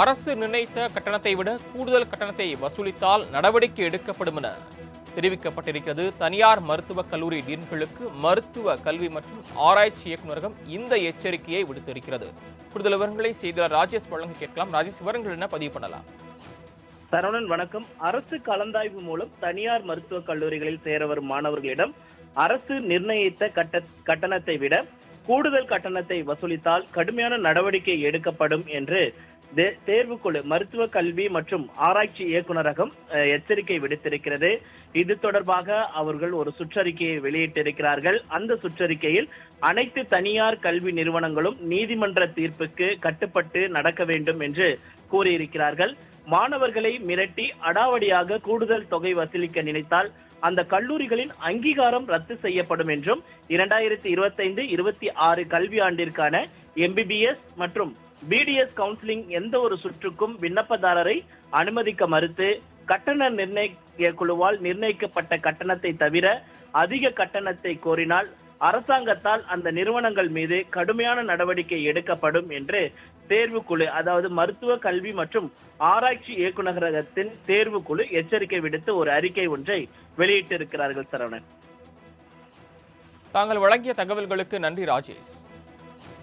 அரசு நிர்ணயித்த கட்டணத்தை விட கூடுதல் கட்டணத்தை வசூலித்தால் நடவடிக்கை எடுக்கப்படும் என தெரிவிக்கப்பட்டிருக்கிறது. தனியார் மருத்துவக் கல்லூரி டீன்களுக்கு மருத்துவ கல்வி மற்றும் ஆராய்ச்சி இயக்குநரகம் இந்த எச்சரிக்கையை விடுத்திருக்கிறது. கூடுதல் விவரங்களை செய்தியாளர் ராஜேஷ் வழங்க கேட்கலாம். ராஜேஷ் விவரங்கள் என்ன? பதிவு பண்ணலாம். சரவணன் வணக்கம். அரசு கலந்தாய்வு மூலம் தனியார் மருத்துவக் கல்லூரிகளில் சேர வரும் மாணவர்களிடம் அரசு நிர்ணயித்த கட்ட கட்டணத்தை விட கூடுதல் கட்டணத்தை வசூலித்தால் கடுமையான நடவடிக்கை எடுக்கப்படும் என்று தேர்வுக்குழு மருத்துவ கல்வி மற்றும் ஆராய்ச்சி இயக்குநரகம் எச்சரிக்கை விடுத்திருக்கிறது. இது தொடர்பாக அவர்கள் ஒரு சுற்றறிக்கையை வெளியிட்டிருக்கிறார்கள். அந்த சுற்றறிக்கையில் அனைத்து தனியார் கல்வி நிறுவனங்களும் நீதிமன்ற தீர்ப்புக்கு கட்டுப்பட்டு நடக்க வேண்டும் என்று கூறியிருக்கிறார்கள். மாணவர்களை மிரட்டி அடாவடியாக கூடுதல் தொகை வசூலிக்க நினைத்தால் அந்த கல்லூரிகளின் அங்கீகாரம் ரத்து செய்யப்படும் என்றும் இரண்டாயிரத்தி இருபத்தைந்து இருபத்தி ஆறு கல்வியாண்டிற்கான எம்பிபிஎஸ் மற்றும் பிடிஎஸ் கவுன்சிலிங் எந்த ஒரு சுற்றுக்கும் விண்ணப்பதாரரை அனுமதிக்க மறுத்து கட்டண நிர்ணய குழுவால் நிர்ணயிக்கப்பட்ட கட்டணத்தை தவிர அதிக கட்டணத்தை கோரினால் அரசாங்கத்தால் அந்த நிறுவனங்கள் மீது கடுமையான நடவடிக்கை எடுக்கப்படும் என்று தேர்வுக்குழு அதாவது மருத்துவ கல்வி மற்றும் ஆராய்ச்சி இயக்குநரகத்தின் தேர்வுக்குழு எச்சரிக்கை விடுத்து ஒரு அறிக்கை ஒன்றை வெளியிட்டிருக்கிறார்கள் சரவணன். தாங்கள் வழங்கிய தகவல்களுக்கு நன்றி ராஜேஷ்.